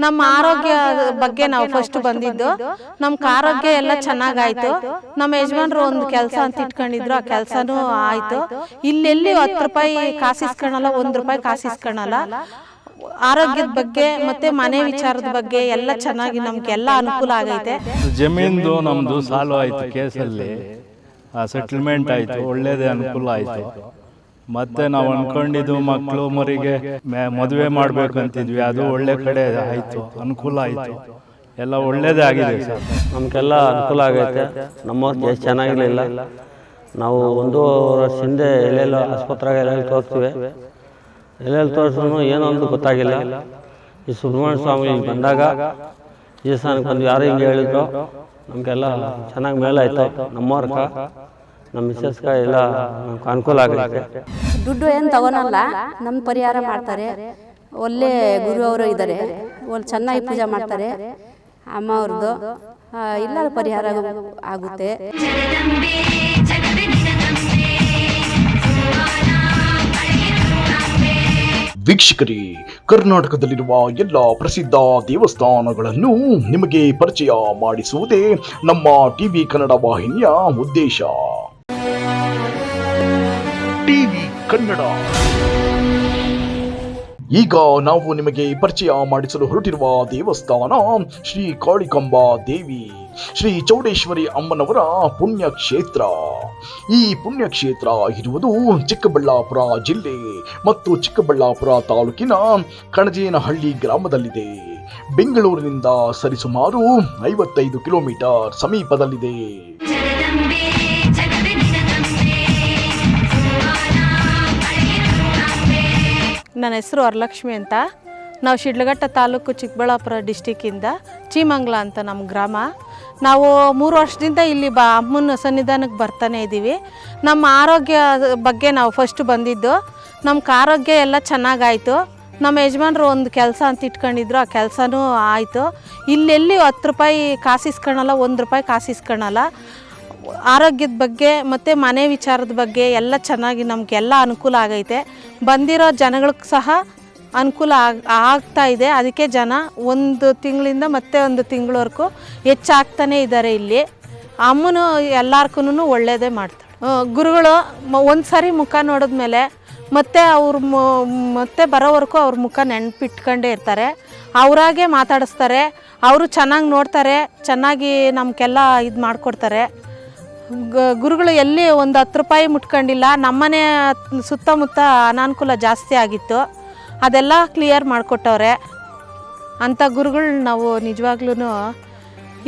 ನಮ್ಮ ಆರೋಗ್ಯ ಬಗ್ಗೆ ನಾವು ಫಸ್ಟ್ ಬಂದಿದ್ದು ನಮ್ಗೆ ಆರೋಗ್ಯ ಎಲ್ಲ ಚೆನ್ನಾಗಾಯ್ತು. ನಮ್ಮ ಯಜಮಾನ್ರು ಒಂದು ಕೆಲಸ ಅಂತ ಇಟ್ಕೊಂಡಿದ್ರು ಆ ಕೆಲಸನೂ ಆಯ್ತು. ಇಲ್ಲೆಲ್ಲಿ ಹತ್ತು ರೂಪಾಯಿ ಕಾಸಿಸ್ಕೊಳಲ್ಲ ಒಂದು ರೂಪಾಯಿ ಕಾಸಿಸ್ಕೊಳಲ್ಲ ಆರೋಗ್ಯದ ಬಗ್ಗೆ ಮತ್ತೆ ಮನೆ ವಿಚಾರದ ಬಗ್ಗೆ ಎಲ್ಲ ಚೆನ್ನಾಗಿ ನಮ್ಗೆಲ್ಲ ಅನುಕೂಲ ಆಗೈತೆ. ಜಮೀನ್ದು ನಮ್ಮದು ಸಾಲ್ವ್ ಆಯ್ತು ಕೇಸಲ್ಲಿ. ಸೆಟಲ್ಮೆಂಟ್ ಆಯ್ತು ಒಳ್ಳೇದೇ ಅನುಕೂಲ ಆಯಿತು. ಮತ್ತೆ ನಾವು ಅನ್ಕೊಂಡಿದ್ದು ಮಕ್ಕಳು ಮರಿಗೆ ಮದುವೆ ಮಾಡ್ಬೇಕಂತಿದ್ವಿ ಅದು ಒಳ್ಳೆ ಕಡೆ ಆಯಿತು, ಅನುಕೂಲ ಆಯಿತು. ಎಲ್ಲ ಒಳ್ಳೇದೇ ಆಗಿದೆ ಸರ್. ನಮಗೆಲ್ಲ ಅನುಕೂಲ ಆಗೈತೆ. ನಮ್ಮವ್ರು ಎಷ್ಟು ಚೆನ್ನಾಗಿರಲಿಲ್ಲ. ನಾವು ಒಂದು ವರ್ಷ ಹಿಂದೆ ಎಲ್ಲೆಲ್ಲೋ ಆಸ್ಪತ್ರೆಗೆ ಎಲ್ಲೆಲ್ಲಿ ತೋರಿಸ್ತೀವಿ. ಎಲ್ಲೆಲ್ಲಿ ತೋರಿಸಿದ್ರು ಏನೋ ಒಂದು ಗೊತ್ತಾಗಿಲ್ಲ. ಈ ಸುಬ್ರಹ್ಮಣ್ಯ ಸ್ವಾಮಿ ಬಂದಾಗ ಈ ಸ್ಥಾನಕ್ಕೆ ಬಂದು ಯಾರು ಹಿಂಗೆ ಹೇಳಿದ್ರು. ನಮಗೆಲ್ಲ ಚೆನ್ನಾಗಿ ಮೇಲಾಯ್ತು. ನಮ್ಮವ್ರಕ ನಮ್ಮ ಮಿಸ್ಸಸ್ಗೆ ಎಲ್ಲ ಅನುಕೂಲ ಆಗಲಿಕ್ಕೆ ದುಡ್ಡು ಏನು ತಗೊಳಲ್ಲ ನಮ್ಮ ಪರಿಹಾರ ಮಾಡ್ತಾರೆ. ಒಳ್ಳೆ ಗುರು ಅವರು ಇದ್ದಾರೆ ಒಳ್ಳೆ ಚೆನ್ನಾಗಿ ಪೂಜೆ ಮಾಡ್ತಾರೆ. ಅಮ್ಮ ಅವ್ರದ್ದು ಇಲ್ಲ ಪರಿಹಾರ ಆಗುತ್ತೆ. ವೀಕ್ಷಕರೇ ಕರ್ನಾಟಕದಲ್ಲಿರುವ ಎಲ್ಲ ಪ್ರಸಿದ್ಧ ದೇವಸ್ಥಾನಗಳನ್ನು ನಿಮಗೆ ಪರಿಚಯ ಮಾಡಿಸುವುದೇ ನಮ್ಮ ಟಿವಿ ಕನ್ನಡ ವಾಹಿನಿಯ ಉದ್ದೇಶ. ಕನ್ನಡ. ಈಗ ನಾವು ನಿಮಗೆ ಪರಿಚಯ ಮಾಡಿಸಲು ಹೊರಟಿರುವ ದೇವಸ್ಥಾನ ಶ್ರೀ ಕಾಳಿಕಂಬಾ ದೇವಿ, ಶ್ರೀ ಚೌಡೇಶ್ವರಿ ಅಮ್ಮನವರ ಪುಣ್ಯಕ್ಷೇತ್ರ. ಈ ಪುಣ್ಯಕ್ಷೇತ್ರ ಇರುವುದು ಚಿಕ್ಕಬಳ್ಳಾಪುರ ಜಿಲ್ಲೆ ಮತ್ತು ಚಿಕ್ಕಬಳ್ಳಾಪುರ ತಾಲೂಕಿನ ಕಣಜೇನಹಳ್ಳಿ ಗ್ರಾಮದಲ್ಲಿದೆ. ಬೆಂಗಳೂರಿನಿಂದ ಸರಿಸುಮಾರು ಐವತ್ತೈದು ಕಿಲೋಮೀಟರ್ ಸಮೀಪದಲ್ಲಿದೆ. ನನ್ನ ಹೆಸರು ವರಲಕ್ಷ್ಮಿ ಅಂತ. ನಾವು ಶಿಡ್ಲಘಟ್ಟ ತಾಲೂಕು ಚಿಕ್ಕಬಳ್ಳಾಪುರ ಡಿಸ್ಟಿಕ್ಕಿಂದ ಚೀಮಂಗ್ಲ ಅಂತ ನಮ್ಮ ಗ್ರಾಮ. ನಾವು ಮೂರು ವರ್ಷದಿಂದ ಇಲ್ಲಿ ಬಾ ಅಮ್ಮನ ಸನ್ನಿಧಾನಕ್ಕೆ ಬರ್ತಾನೆ ಇದ್ದೀವಿ. ನಮ್ಮ ಆರೋಗ್ಯ ಬಗ್ಗೆ ನಾವು ಫಸ್ಟ್ ಬಂದಿದ್ದು. ನಮ್ಗೆ ಆರೋಗ್ಯ ಎಲ್ಲ ಚೆನ್ನಾಗಾಯಿತು. ನಮ್ಮ ಯಜಮಾನ್ರು ಒಂದು ಕೆಲಸ ಅಂತ ಇಟ್ಕೊಂಡಿದ್ರು, ಆ ಕೆಲಸನೂ ಆಯಿತು. ಇಲ್ಲೆಲ್ಲಿ ಹತ್ತು ರೂಪಾಯಿ ಕಾಸಿಸ್ಕೊಳಲ್ಲ, ಒಂದು ರೂಪಾಯಿ ಕಾಸು ಇಸ್ಕೊಳಲ್ಲ ಆರೋಗ್ಯದ ಬಗ್ಗೆ ಮತ್ತು ಮನೆ ವಿಚಾರದ ಬಗ್ಗೆ ಎಲ್ಲ ಚೆನ್ನಾಗಿ ನಮಗೆಲ್ಲ ಅನುಕೂಲ ಆಗೈತೆ. ಬಂದಿರೋ ಜನಗಳಿಗೆ ಸಹ ಅನುಕೂಲ ಆಗ ಆಗ್ತಾ ಇದೆ. ಅದಕ್ಕೆ ಜನ ಒಂದು ತಿಂಗಳಿಂದ ಮತ್ತೆ ಒಂದು ತಿಂಗಳವರೆಗೂ ಹೆಚ್ಚಾಗ್ತಾನೇ ಇದ್ದಾರೆ ಇಲ್ಲಿ. ಅಮ್ಮನು ಎಲ್ಲಾರ್ಗೂ ಒಳ್ಳೇದೇ ಮಾಡ್ತಾಳೆ. ಆ, ಗುರುಗಳು ಒಂದು ಸಾರಿ ಮುಖ ನೋಡಿದ್ಮೇಲೆ ಮತ್ತೆ ಅವ್ರ ಮತ್ತೆ ಬರೋವರೆಗೂ ಅವ್ರ ಮುಖ ನೆನಪಿಟ್ಕೊಂಡೇ ಇರ್ತಾರೆ. ಅವರಾಗೆ ಮಾತಾಡಿಸ್ತಾರೆ. ಅವರು ಚೆನ್ನಾಗಿ ನೋಡ್ತಾರೆ. ಚೆನ್ನಾಗಿ ನಮಗೆಲ್ಲ ಇದು ಮಾಡಿಕೊಡ್ತಾರೆ. ಗುರುಗಳು ಎಲ್ಲಿ ಒಂದು ಹತ್ತು ರೂಪಾಯಿ ಮುಟ್ಕೊಂಡಿಲ್ಲ, ನಮ್ಮನೆ ಸುತ್ತಮುತ್ತ ಅನಾನುಕೂಲ ಜಾಸ್ತಿ ಆಗಿತ್ತು. ಅದೆಲ್ಲ ಕ್ಲಿಯರ್ ಮಾಡಿಕೊಟ್ಟವ್ರೆ. ಅಂಥ ಗುರುಗಳು ನಾವು ನಿಜವಾಗ್ಲೂ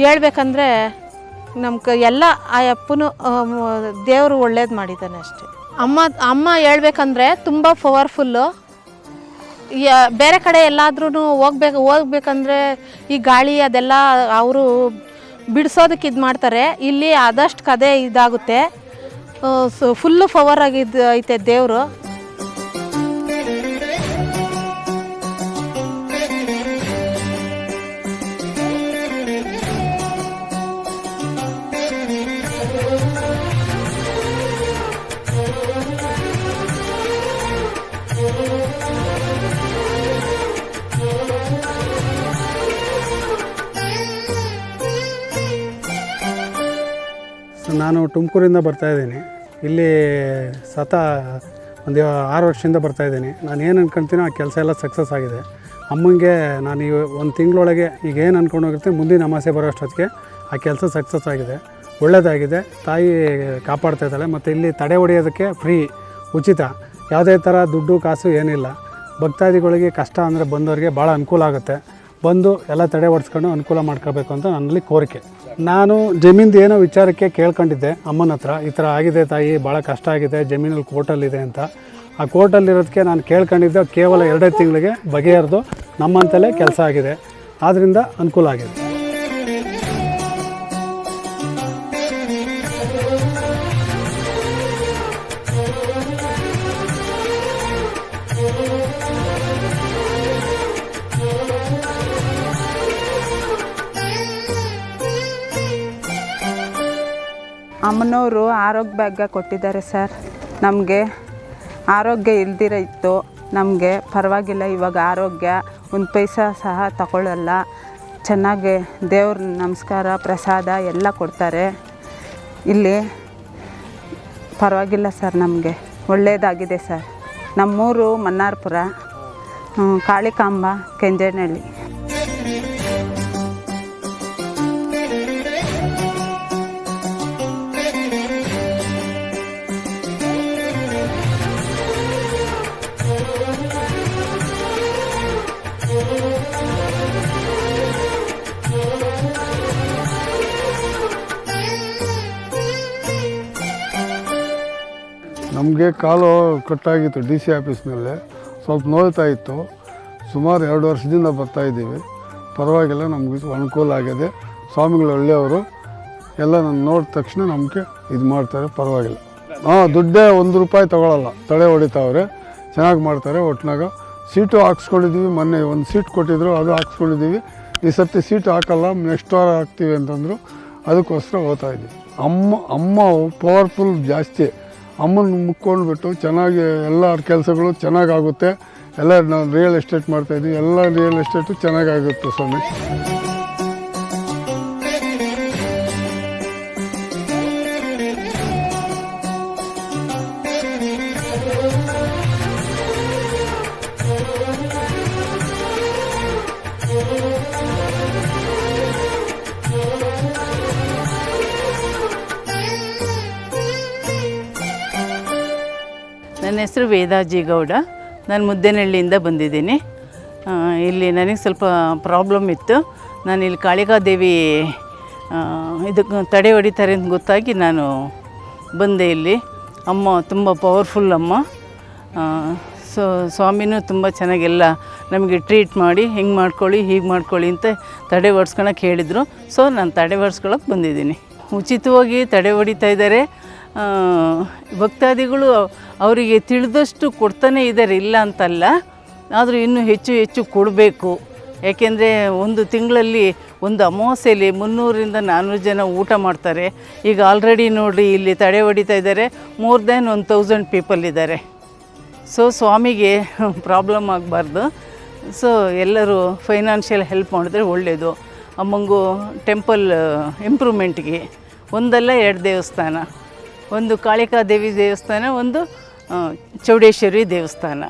ಹೇಳ್ಬೇಕಂದ್ರೆ ನಮ್ಗೆ ಎಲ್ಲ ಆ ಅಪ್ಪನು ದೇವರು ಒಳ್ಳೇದು ಮಾಡಿದ್ದಾನೆ ಅಷ್ಟೇ. ಅಮ್ಮ ಅಮ್ಮ ಹೇಳ್ಬೇಕಂದ್ರೆ ತುಂಬ ಪವರ್ಫುಲ್ಲು ಬೇರೆ ಕಡೆ ಎಲ್ಲಾದ್ರೂ ಹೋಗ್ಬೇಕು, ಹೋಗ್ಬೇಕಂದ್ರೆ ಈ ಗಾಳಿ ಅದೆಲ್ಲ, ಅವರು ಬಿಡಿಸೋದಕ್ಕೆ ಇದು ಮಾಡ್ತಾರೆ. ಇಲ್ಲಿ ಆದಷ್ಟು ಕದೆ ಇದಾಗುತ್ತೆ. ಫುಲ್ಲು ಪವರ್ ಆಗಿದ್ದು ಐತೆ ದೇವರು. ನಾನು ತುಮಕೂರಿಂದ ಬರ್ತಾ ಇದ್ದೀನಿ. ಇಲ್ಲಿ ಸತ ಒಂದು ಆರು ವರ್ಷದಿಂದ ಬರ್ತಾ ಇದ್ದೀನಿ. ನಾನು ಏನು ಅನ್ಕೊಂತೀನೋ ಆ ಕೆಲಸ ಎಲ್ಲ ಸಕ್ಸಸ್ ಆಗಿದೆ. ಅಮ್ಮಂಗೆ ನಾನು ಈ ಒಂದು ತಿಂಗಳೊಳಗೆ ಈಗ ಏನು ಅಂದ್ಕೊಂಡು ಹೋಗಿರ್ತೀನಿ, ಮುಂದಿನ ಅಮಾಸೆ ಬರೋ ಅಷ್ಟೊತ್ತಿಗೆ ಆ ಕೆಲಸ ಸಕ್ಸಸ್ ಆಗಿದೆ. ಒಳ್ಳೆಯದಾಗಿದೆ ತಾಯಿ ಕಾಪಾಡ್ತಾ ಇದ್ದಾಳೆ. ಮತ್ತು ಇಲ್ಲಿ ತಡೆ ಹೊಡೆಯೋದಕ್ಕೆ ಫ್ರೀ ಉಚಿತ. ಯಾವುದೇ ಥರ ದುಡ್ಡು, ಕಾಸು ಏನಿಲ್ಲ. ಭಕ್ತಾದಿಗಳಿಗೆ ಕಷ್ಟ ಅಂದರೆ ಬಂದವರಿಗೆ ಭಾಳ ಅನುಕೂಲ ಆಗುತ್ತೆ. ಬಂದು ಎಲ್ಲ ತಡೆ ಒಡಿಸ್ಕೊಂಡು ಅನುಕೂಲ ಮಾಡ್ಕೋಬೇಕು ಅಂತ ನನ್ನಲ್ಲಿ ಕೋರಿಕೆ. ನಾನು ಜಮೀನ್ದು ಏನೋ ವಿಚಾರಕ್ಕೆ ಕೇಳ್ಕೊಂಡಿದ್ದೆ ಅಮ್ಮನ ಹತ್ರ, ಈ ಥರ ಆಗಿದೆ ತಾಯಿ, ಭಾಳ ಕಷ್ಟ ಆಗಿದೆ, ಜಮೀನಲ್ಲಿ ಕೋರ್ಟಲ್ಲಿದೆ ಅಂತ. ಆ ಕೋರ್ಟಲ್ಲಿರೋದಕ್ಕೆ ನಾನು ಕೇಳ್ಕೊಂಡಿದ್ದೆ ಕೇವಲ ಎರಡೇ ತಿಂಗಳಿಗೆ ಬಗೆಹರಿದು ನಮ್ಮಂತಲೇ ಕೆಲಸ ಆಗಿದೆ. ಆದ್ದರಿಂದ ಅನುಕೂಲ ಆಗಿದೆ. ಅಮ್ಮನವರು ಆರೋಗ್ಯ ಭಾಗ್ಯ ಕೊಟ್ಟಿದ್ದಾರೆ ಸರ್. ನಮಗೆ ಆರೋಗ್ಯ ಇಲ್ದಿರ ಇತ್ತು. ನಮಗೆ ಪರವಾಗಿಲ್ಲ, ಇವಾಗ ಆರೋಗ್ಯ, ಒಂದು ಪೈಸಾ ಸಹ ತಗೊಳ್ಳಲ್ಲ ಚೆನ್ನಾಗಿ ದೇವ್ರ ನಮಸ್ಕಾರ, ಪ್ರಸಾದ ಎಲ್ಲ ಕೊಡ್ತಾರೆ. ಇಲ್ಲಿ ಪರವಾಗಿಲ್ಲ ಸರ್ ನಮಗೆ. ಒಳ್ಳೆಯದಾಗಿದೆ ಸರ್. ನಮ್ಮೂರು ಮನ್ನಾರ್ಪುರ ಕಾಳಿಕಾಂಬ ಕೆಂಜನಹಳ್ಳಿ ನಮಗೆ ಕಾಲು ಕಟ್ಟಾಗಿತ್ತು ಡಿ ಸಿ ಆಫೀಸ್ನಲ್ಲಿ. ಸ್ವಲ್ಪ ನೋಯ್ತಾ ಇತ್ತು. ಸುಮಾರು ಎರಡು ವರ್ಷದಿಂದ ಬರ್ತಾ ಇದ್ದೀವಿ. ಪರವಾಗಿಲ್ಲ, ನಮಗೆ ಅನುಕೂಲ ಆಗಿದೆ. ಸ್ವಾಮಿಗಳು ಒಳ್ಳೆಯವರು. ಎಲ್ಲ ನಾನು ನೋಡಿದ ತಕ್ಷಣ ನಮಗೆ ಇದು ಮಾಡ್ತಾರೆ, ಪರವಾಗಿಲ್ಲ. ಹಾಂ, ದುಡ್ಡೇ ಒಂದು ರೂಪಾಯಿ ತೊಗೊಳಲ್ಲ. ತಡೆ ಹೊಡಿತಾವ್ರೆ. ಚೆನ್ನಾಗಿ ಮಾಡ್ತಾರೆ ಒಟ್ಟಿನಾಗ ಸೀಟು ಹಾಕ್ಸ್ಕೊಂಡಿದ್ದೀವಿ. ಮೊನ್ನೆ ಒಂದು ಸೀಟ್ ಕೊಟ್ಟಿದ್ರು, ಅದು ಹಾಕ್ಸ್ಕೊಂಡಿದ್ದೀವಿ. ಈ ಸರ್ತಿ ಸೀಟು ಹಾಕಲ್ಲ, ನೆಕ್ಸ್ಟ್ ವಾರ ಹಾಕ್ತೀವಿ ಅಂತಂದರು. ಅದಕ್ಕೋಸ್ಕರ ಹೋಗ್ತಾ ಇದ್ದೀವಿ. ಅಮ್ಮ ಅಮ್ಮ ಪವರ್ಫುಲ್ ಜಾಸ್ತಿ. ಅಮ್ಮನ ಮುಕ್ಕೊಂಡ್ಬಿಟ್ಟು ಚೆನ್ನಾಗಿ ಎಲ್ಲ ಕೆಲಸಗಳು ಚೆನ್ನಾಗಾಗುತ್ತೆ. ಎಲ್ಲ ನಾವು ರಿಯಲ್ ಎಸ್ಟೇಟ್ ಮಾಡ್ತಾಯಿದ್ವಿ ಎಲ್ಲ ರಿಯಲ್ ಎಸ್ಟೇಟು ಚೆನ್ನಾಗಾಗುತ್ತೆ ಸ್ವಾಮಿ. ಹೆಸರು ವೇದಾಜಿ ಗೌಡ. ನಾನು ಮುದ್ದೇನಹಳ್ಳಿಯಿಂದ ಬಂದಿದ್ದೀನಿ. ಇಲ್ಲಿ ನನಗೆ ಸ್ವಲ್ಪ ಪ್ರಾಬ್ಲಮ್ ಇತ್ತು. ನಾನು ಇಲ್ಲಿ ಕಾಳಿಕಾದೇವಿ ಇದಕ್ಕೆ ತಡೆ ಹೊಡಿತಾರೆ ಅಂತ ಗೊತ್ತಾಗಿ ನಾನು ಬಂದೆ ಇಲ್ಲಿ. ಅಮ್ಮ ತುಂಬ ಪವರ್ಫುಲ್ ಅಮ್ಮ. ಸೊ ಸ್ವಾಮಿನೂ ತುಂಬ ಚೆನ್ನಾಗೆಲ್ಲ ನಮಗೆ ಟ್ರೀಟ್ ಮಾಡಿ, ಹಿಂಗೆ ಮಾಡ್ಕೊಳ್ಳಿ, ಹೀಗೆ ಮಾಡ್ಕೊಳ್ಳಿ ಅಂತ ತಡೆ ಹೊಡ್ಸ್ಕೊಳಕ್ಕೆ ಹೇಳಿದರು. ಸೊ ನಾನು ತಡೆ ಹೊಡ್ಸ್ಕೊಳಕ್ಕೆ ಬಂದಿದ್ದೀನಿ. ಉಚಿತವಾಗಿ ತಡೆ ಹೊಡಿತಾ ಇದ್ದಾರೆ. ಭಕ್ತಾದಿಗಳು ಅವರಿಗೆ ತಿಳಿದಷ್ಟು ಕೊಡ್ತಾನೆ ಇದ್ದಾರೆ, ಇಲ್ಲ ಅಂತಲ್ಲ. ಆದರೂ ಇನ್ನೂ ಹೆಚ್ಚು ಹೆಚ್ಚು ಕೊಡಬೇಕು. ಯಾಕೆಂದರೆ ಒಂದು ತಿಂಗಳಲ್ಲಿ ಒಂದು ಅಮಾವಾಸ್ಯೆಯಲ್ಲಿ ಮುನ್ನೂರರಿಂದ ನಾನ್ನೂರು ಜನ ಊಟ ಮಾಡ್ತಾರೆ. ಈಗ ಆಲ್ರೆಡಿ ನೋಡಿರಿ ಇಲ್ಲಿ ತಡೆ ಹೊಡಿತಾ ಇದ್ದಾರೆ. More than one thousand people ಇದ್ದಾರೆ. ಸೊ ಸ್ವಾಮಿಗೆ ಪ್ರಾಬ್ಲಮ್ ಆಗಬಾರ್ದು. ಸೊ ಎಲ್ಲರೂ ಫೈನಾನ್ಷಿಯಲ್ ಹೆಲ್ಪ್ ಮಾಡಿದ್ರೆ ಒಳ್ಳೆಯದು ಅಮ್ಮಂಗೂ ಟೆಂಪಲ್ ಇಂಪ್ರೂವ್ಮೆಂಟ್ಗೆ ಒಂದಲ್ಲ ಎರಡು ದೇವಸ್ಥಾನ. ಒಂದು ಕಾಳಿಕಾ ದೇವಿ ದೇವಸ್ಥಾನ ಒಂದು ಚೌಡೇಶ್ವರಿ ದೇವಸ್ಥಾನ.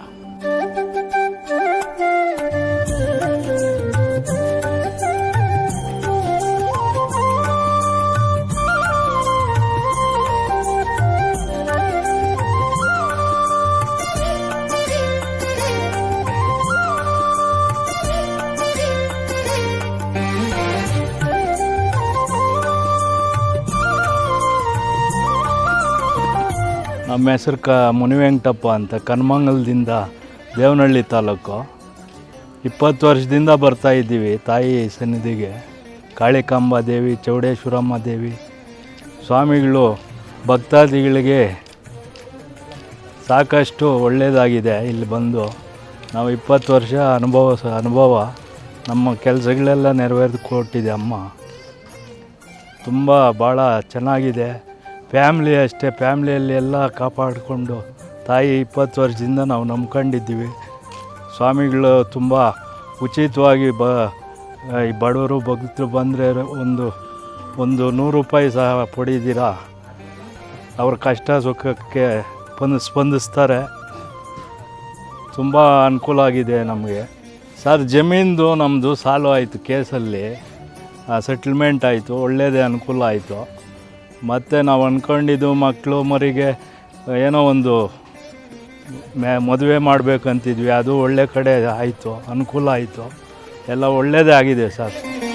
ನಮ್ಮ ಹೆಸರು ಕ ಮುನಿವೆಂಕಟಪ್ಪ ಅಂತ ಕನ್ಮಂಗಲದಿಂದ ದೇವನಹಳ್ಳಿ ತಾಲೂಕು. ಇಪ್ಪತ್ತು ವರ್ಷದಿಂದ ಬರ್ತಾ ಇದ್ದೀವಿ ತಾಯಿ ಸನ್ನಿಧಿಗೆ. ಕಾಳಿಕಾಂಬ ದೇವಿ, ಚೌಡೇಶ್ವರಮ್ಮ ದೇವಿ, ಸ್ವಾಮಿಗಳು, ಭಕ್ತಾದಿಗಳಿಗೆ ಸಾಕಷ್ಟು ಒಳ್ಳೆಯದಾಗಿದೆ ಇಲ್ಲಿ ಬಂದು. ನಾವು ಇಪ್ಪತ್ತು ವರ್ಷ ಅನುಭವ ಅನುಭವ ನಮ್ಮ ಕೆಲಸಗಳೆಲ್ಲ ನೆರವೇರಿದು ಕೊಟ್ಟಿದೆ ಅಮ್ಮ. ತುಂಬ ಭಾಳ ಚೆನ್ನಾಗಿದೆ. ಫ್ಯಾಮ್ಲಿ ಅಷ್ಟೇ, ಫ್ಯಾಮ್ಲಿಯಲ್ಲಿ ಎಲ್ಲ ಕಾಪಾಡಿಕೊಂಡು ತಾಯಿ ಇಪ್ಪತ್ತು ವರ್ಷದಿಂದ ನಾವು ನಂಬ್ಕೊಂಡಿದ್ದೀವಿ. ಸ್ವಾಮಿಗಳು ತುಂಬ ಉಚಿತವಾಗಿ ಬ ಈ ಬಡವರು ಭಕ್ತರು ಬಂದರೆ ಒಂದು ಒಂದು ನೂರು ರೂಪಾಯಿ ಸಹ ಪಡೀತೀರಾ ಅವ್ರ ಕಷ್ಟ ಸುಖಕ್ಕೆ ಸ್ಪಂದ, ಸ್ಪಂದಿಸ್ತಾರೆ. ತುಂಬ ಅನುಕೂಲ ಆಗಿದೆ ನಮಗೆ. ಸರ್, ಜಮೀನ್ದು ನಮ್ಮದು ಸಾಲು ಆಯಿತು ಕೇಸಲ್ಲಿ. ಸೆಟ್ಲ್ಮೆಂಟ್ ಆಯಿತು ಒಳ್ಳೆಯದೇ ಅನುಕೂಲ ಆಯಿತು. ಮತ್ತು ನಾವು ಅಂದ್ಕೊಂಡಿದ್ದು ಮಕ್ಕಳು ಮರಿಗೆ, ಏನೋ ಒಂದು ಮ್ಯಾ ಮದುವೆ ಮಾಡಬೇಕಂತಿದ್ವಿ. ಅದು ಒಳ್ಳೆ ಕಡೆ ಆಯಿತು, ಅನುಕೂಲ ಆಯಿತು. ಎಲ್ಲ ಒಳ್ಳೆಯದೇ ಆಗಿದೆ ಸರ್.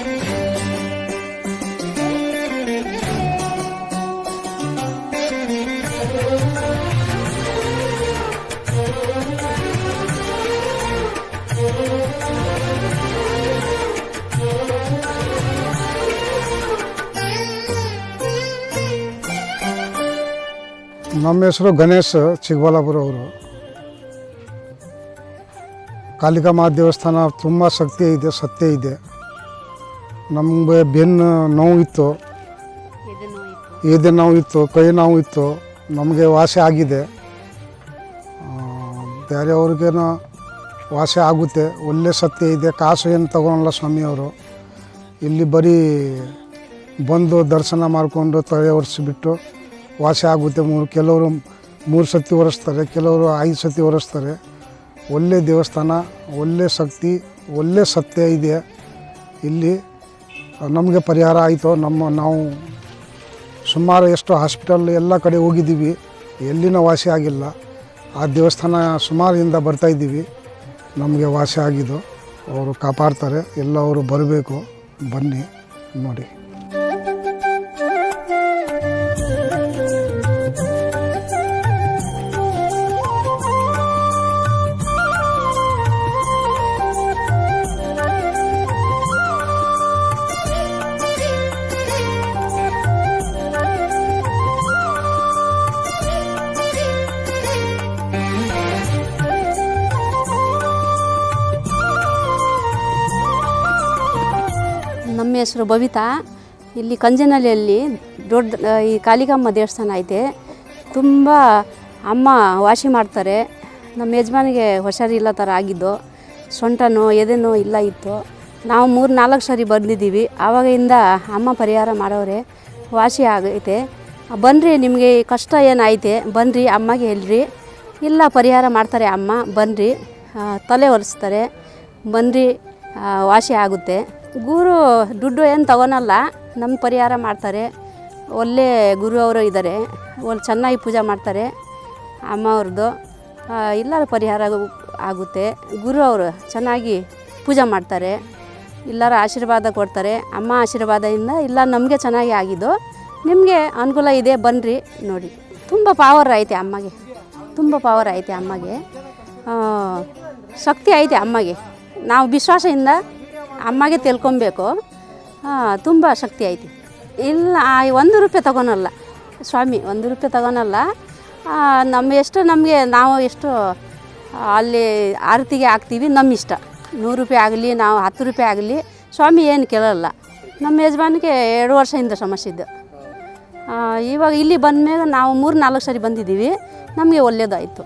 ನಮ್ಮ ಹೆಸರು ಗಣೇಶ್ ಚಿಕ್ಕಬಳ್ಳಾಪುರ ಅವರು ಕಾಳಿಕಾಮಾ ದೇವಸ್ಥಾನ ತುಂಬ ಶಕ್ತಿ ಇದೆ ಸತ್ಯ ಇದೆ. ನಮಗೆ ಬೆನ್ನು ನೋವಿತ್ತು ಎದೆ ಇತ್ತು. ಕೈ ನೋವು ಇತ್ತು. ನಮಗೆ ವಾಸಿ ಆಗಿದೆ. ಬೇರೆಯವ್ರಿಗೇನೋ ವಾಸಿ ಆಗುತ್ತೆ. ಒಳ್ಳೆ ಸತ್ಯ ಇದೆ ಕಾಸು ಏನು ತಗೊಳಲ್ಲ ಸ್ವಾಮಿಯವರು. ಇಲ್ಲಿ ಬರೀ ಬಂದು ದರ್ಶನ ಮಾಡಿಕೊಂಡು ತಲೆ ಒರೆಸಿಬಿಟ್ಟು ವಾಸಿ ಆಗುತ್ತೆ. ಮೂರು ಕೆಲವರು ಮೂರು ಸತಿ ಒರೆಸ್ತಾರೆ, ಕೆಲವರು ಐದು ಸತಿ ಒರೆಸ್ತಾರೆ. ಒಳ್ಳೆ ದೇವಸ್ಥಾನ, ಒಳ್ಳೆ ಶಕ್ತಿ, ಒಳ್ಳೆ ಸತ್ಯ ಇದೆ. ಇಲ್ಲಿ ನಮಗೆ ಪರಿಹಾರ ಆಯಿತು. ನಮ್ಮ ನಾವು ಸುಮಾರು ಎಷ್ಟು ಹಾಸ್ಪಿಟಲ್ ಎಲ್ಲ ಕಡೆ ಹೋಗಿದ್ದೀವಿ. ಎಲ್ಲಿನ ವಾಸಿ ಆಗಿಲ್ಲ. ಆ ದೇವಸ್ಥಾನ ಸುಮಾರಿಂದ ಬರ್ತಾಯಿದ್ದೀವಿ ನಮಗೆ ವಾಸಿ ಆಗಿದ್ದು. ಅವರು ಕಾಪಾಡ್ತಾರೆ. ಎಲ್ಲ ಅವರು ಬರಬೇಕು. ಬನ್ನಿ, ನೋಡಿ. ನಮ್ಮ ಹೆಸರು ಬಬಿತಾ ಇಲ್ಲಿ ಕಂಜನಹಳ್ಳಿಯಲ್ಲಿ ದೊಡ್ಡ ಈ ಕಾಲಿಕಮ್ಮ ದೇವಸ್ಥಾನ ಐತೆ. ತುಂಬ ಅಮ್ಮ ವಾಸಿ ಮಾಡ್ತಾರೆ. ನಮ್ಮ ಯಜಮಾನಿಗೆ ಹುಷಾರಿಲ್ಲ ಥರ ಆಗಿದ್ದು, ಸೊಂಟನೋ, ಎದೆನೋ ಇಲ್ಲ ಇತ್ತು. ನಾವು ಮೂರು, ನಾಲ್ಕು ಸರಿ ಬಂದಿದ್ದೀವಿ. ಆವಾಗಿಂದ ಅಮ್ಮ ಪರಿಹಾರ ಮಾಡೋರೆ ವಾಸಿ ಆಗೈತೆ. ಬನ್ನಿರಿ ನಿಮಗೆ ಕಷ್ಟ ಏನೈತೆ ಬನ್ನಿರಿ ಅಮ್ಮಗೆ ಹೇಳ್ರಿ. ಇಲ್ಲ, ಪರಿಹಾರ ಮಾಡ್ತಾರೆ ಅಮ್ಮ. ಬನ್ನಿರಿ ತಲೆ ಒರೆಸ್ತಾರೆ. ಬನ್ನಿರಿ ವಾಸಿ ಆಗುತ್ತೆ. ಗುರು ದುಡ್ಡು ಏನು ತಗೊಳಲ್ಲ ನಮ್ಮ ಪರಿಹಾರ ಮಾಡ್ತಾರೆ. ಒಳ್ಳೆ ಗುರು ಅವರು ಇದ್ದಾರೆ, ಒಳ್ಳೆ ಚೆನ್ನಾಗಿ ಪೂಜೆ ಮಾಡ್ತಾರೆ ಅಮ್ಮ ಎಲ್ಲರ ಪರಿಹಾರ ಆಗುತ್ತೆ. ಗುರು ಅವರು ಚೆನ್ನಾಗಿ ಪೂಜೆ ಮಾಡ್ತಾರೆ, ಎಲ್ಲರ ಆಶೀರ್ವಾದ ಕೊಡ್ತಾರೆ. ಅಮ್ಮ ಆಶೀರ್ವಾದದಿಂದ ಇಲ್ಲ ನಮಗೆ ಚೆನ್ನಾಗಿ ಆಗಿದ್ದು, ನಿಮಗೆ ಅನುಕೂಲ ಇದೆ ಬನ್ನಿರಿ ನೋಡಿ. ತುಂಬ ಪವರ್ ಐತೆ ಅಮ್ಮಗೆ. ತುಂಬ ಪವರ್ ಐತೆ ಅಮ್ಮಗೆ. ಶಕ್ತಿ ಐತೆ ಅಮ್ಮಗೆ. ನಾವು ವಿಶ್ವಾಸದಿಂದ ಅಮ್ಮಗೆ ತಿಳ್ಕೊಬೇಕು. ತುಂಬ ಶಕ್ತಿ ಐತಿ. ಇಲ್ಲ ಒಂದು ರೂಪಾಯಿ ತಗೊಳಲ್ಲ ಸ್ವಾಮಿ, ಒಂದು ರೂಪಾಯಿ ತಗೊಳಲ್ಲ ನಮ್ಮ ಎಷ್ಟು ನಮಗೆ, ನಾವು ಎಷ್ಟು, ಅಲ್ಲಿ ಆರತಿಗೆ ಹಾಕ್ತೀವಿ ನಮ್ಮ ಇಷ್ಟ. ನೂರು ರೂಪಾಯಿ ಆಗಲಿ, ನಾವು ಹತ್ತು ರೂಪಾಯಿ ಆಗಲಿ, ಸ್ವಾಮಿ ಏನು ಕೇಳಲ್ಲ. ನಮ್ಮ ಯಜಮಾನಿಗೆ ಎರಡು ವರ್ಷದಿಂದ ಸಮಸ್ಯೆ ಇದ್ದು ಇವಾಗ ಇಲ್ಲಿ ಬಂದಮೇಲೆ ನಾವು ಮೂರು, ನಾಲ್ಕು ಸರಿ ಬಂದಿದ್ದೀವಿ. ನಮಗೆ ಒಳ್ಳೆಯದಾಯಿತು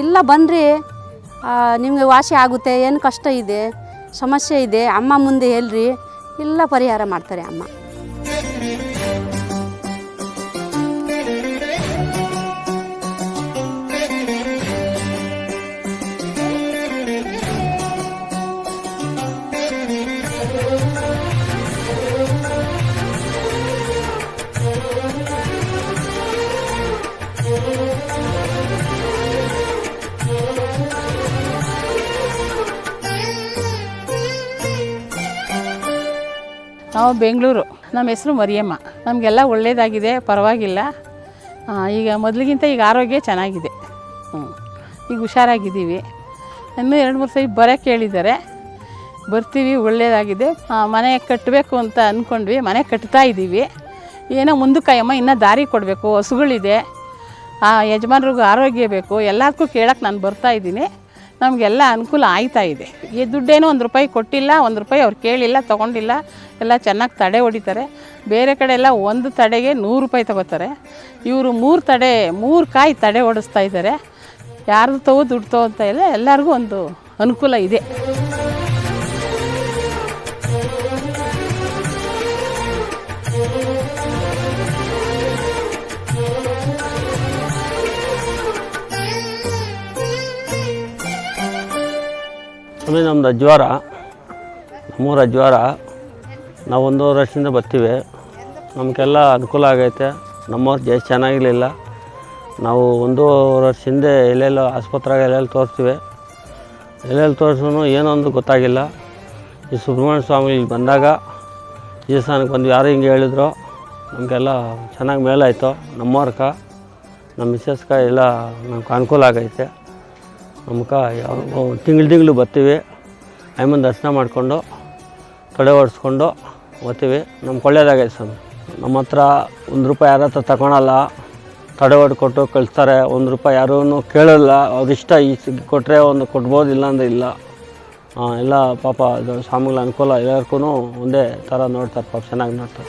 ಇಲ್ಲ ಬನ್ನಿರಿ ನಿಮಗೆ ವಾಸಿ ಆಗುತ್ತೆ, ಏನು ಕಷ್ಟ ಇದೆ. ಸಮಸ್ಯೆ ಇದೆ ಅಮ್ಮ ಮುಂದೆ ಹೇಳ್ರಿ. ಎಲ್ಲ ಪರಿಹಾರ ಮಾಡ್ತಾರೆ ಅಮ್ಮ. ನಾವು ಬೆಂಗಳೂರು. ನಮ್ಮ ಹೆಸರು ಮರಿಯಮ್ಮ. ನಮಗೆಲ್ಲ ಒಳ್ಳೆಯದಾಗಿದೆ ಪರವಾಗಿಲ್ಲ. ಈಗ ಮೊದಲಿಗಿಂತ ಈಗ ಆರೋಗ್ಯ ಚೆನ್ನಾಗಿದೆ. ಹ್ಞೂ ಈಗ ಹುಷಾರಾಗಿದ್ದೀವಿ. ಇನ್ನೂ ಎರಡು ಮೂರು ಸರಿ ಬರೋಕ್ಕೆ ಹೇಳಿದ್ದಾರೆ ಬರ್ತೀವಿ ಒಳ್ಳೆಯದಾಗಿದೆ ಮನೆ ಕಟ್ಟಬೇಕು ಅಂತ ಅಂದ್ಕೊಂಡ್ವಿ ಮನೆ ಕಟ್ತಾ ಇದ್ದೀವಿ. ಏನೋ ಮುಂದಕ್ಕಾಯಮ್ಮ ಇನ್ನೂ ದಾರಿ ಕೊಡಬೇಕು. ಹಸುಗಳಿದೆ. ಯಜಮಾನ್ರಿಗೂ ಆರೋಗ್ಯ ಬೇಕು. ಎಲ್ಲದಕ್ಕೂ ಕೇಳೋಕ್ಕೆ ನಾನು ಬರ್ತಾ ಇದ್ದೀನಿ. ನಮಗೆಲ್ಲ ಅನುಕೂಲ ಆಯ್ತಾ ಇದೆ. ಈ ದುಡ್ಡೇನೋ ಒಂದು ರೂಪಾಯಿ ಕೊಟ್ಟಿಲ್ಲ, ಒಂದು ರೂಪಾಯಿ ಅವ್ರು ಕೇಳಿಲ್ಲ, ತೊಗೊಂಡಿಲ್ಲ, ಎಲ್ಲ ಚೆನ್ನಾಗಿ ತಡೆ ಹೊಡಿತಾರೆ. ಬೇರೆ ಕಡೆ ಎಲ್ಲ ಒಂದು ತಡೆಗೆ ನೂರು ರೂಪಾಯಿ ತಗೋತಾರೆ. ಇವರು ಮೂರು ತಡೆ, ಮೂರು ಕಾಯಿ ತಡೆ ಓಡಿಸ್ತಾ ಇದ್ದಾರೆ. ಯಾರ್ದು ತಗೋ, ದುಡ್ಡು ಅಂತ ಇಲ್ಲ ಎಲ್ಲರಿಗೂ ಒಂದು ಅನುಕೂಲ ಇದೆ. ಆಮೇಲೆ ನಮ್ಮದು ಅಜ್ವಾರ ನಮ್ಮೂರ ಅಜ್ವಾರ ನಾವು ಒಂದೂವರೆ ವರ್ಷದಿಂದ ಬರ್ತೀವಿ. ನಮಗೆಲ್ಲ ಅನುಕೂಲ ಆಗೈತೆ. ನಮ್ಮವ್ರು ಜೈ, ಚೆನ್ನಾಗಿರಲಿಲ್ಲ. ನಾವು ಒಂದೂವರೆ ವರ್ಷ ಹಿಂದೆ ಎಲ್ಲೆಲ್ಲೋ ಆಸ್ಪತ್ರೆಗೆ ಎಲ್ಲೆಲ್ಲಿ ತೋರಿಸ್ತೀವಿ. ಎಲ್ಲೆಲ್ಲಿ ಏನೋ ಏನೊಂದು ಗೊತ್ತಾಗಿಲ್ಲ. ಈ ಸುಬ್ರಹ್ಮಣ್ಯ ಸ್ವಾಮಿ ಇಲ್ಲಿ ಬಂದಾಗ ಈ ಸ್ಥಾನಕ್ಕೆ ಬಂದು ಯಾರು ಹಿಂಗೆ ಹೇಳಿದ್ರು, ನಮಗೆಲ್ಲ ಚೆನ್ನಾಗಿ ಮೇಲಾಯಿತು. ನಮ್ಮವ್ರಕ ನಮ್ಮ ಮಿಸ್ಸಸ್ಕ ಎಲ್ಲ ನಮ್ಗೆ ಅನುಕೂಲ ಆಗೈತೆ. ನಮ್ಗೆ ತಿಂಗಳು ತಿಂಗಳು ಬರ್ತೀವಿ. ಅಮ್ಮನ ದರ್ಶನ ಮಾಡಿಕೊಂಡು, ತೊಡೆ ಹೊಡೆಸ್ಕೊಂಡು ಓದ್ತೀವಿ ನಮ್ಮ ಒಳ್ಳೇದಾಗೈತೆ ಸ್ವಾಮಿ. ನಮ್ಮ ಹತ್ರ ಒಂದು ರೂಪಾಯಿ ಯಾರ ಹತ್ರ ತಗೊಳಲ್ಲ. ತಡೆ ಕೊಟ್ಟು ಕಳಿಸ್ತಾರೆ. ಒಂದು ರೂಪಾಯಿ ಯಾರೂ ಕೇಳಲ್ಲ. ಅವ್ರಿಷ್ಟ ಈ ಕೊಟ್ಟರೆ ಒಂದು ಕೊಡ್ಬೋದು ಇಲ್ಲ. ಅಂದರೆ ಇಲ್ಲ ಎಲ್ಲ ಪಾಪ ಸ್ವಾಮಿಗಳ ಅನುಕೂಲ ಎಲ್ಲರಿಗೂ ಒಂದೇ ಥರ ನೋಡ್ತಾರೆ, ಪಾಪ ಚೆನ್ನಾಗಿ ನೋಡ್ತಾರೆ.